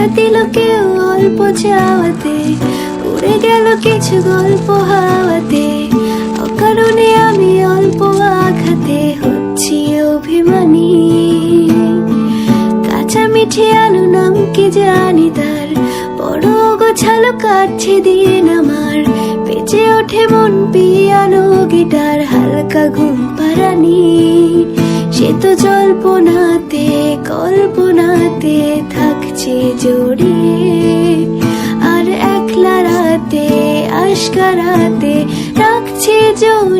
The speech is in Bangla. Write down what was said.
সারা দিল কেউ অল্প চাওয়াতে, উড়ে গেল কিছু গল্প হাওয়াতে। অকারণে আমি অল্প আঘাতে হচ্ছি অভিমানী। কাঁচা মিঠে আলু নাম কি জানি তার? বড় গোছালো কাটছে দিন আমার। বেঁচে ওঠে মন পিয়ানো গিটার, হালকা ঘুম পারানি সে তো জল্পনাতে, কল্পনাতে থাকছে জড়িয়ে আর একলা রাতে আশকারাতে রাখছে জড়িয়ে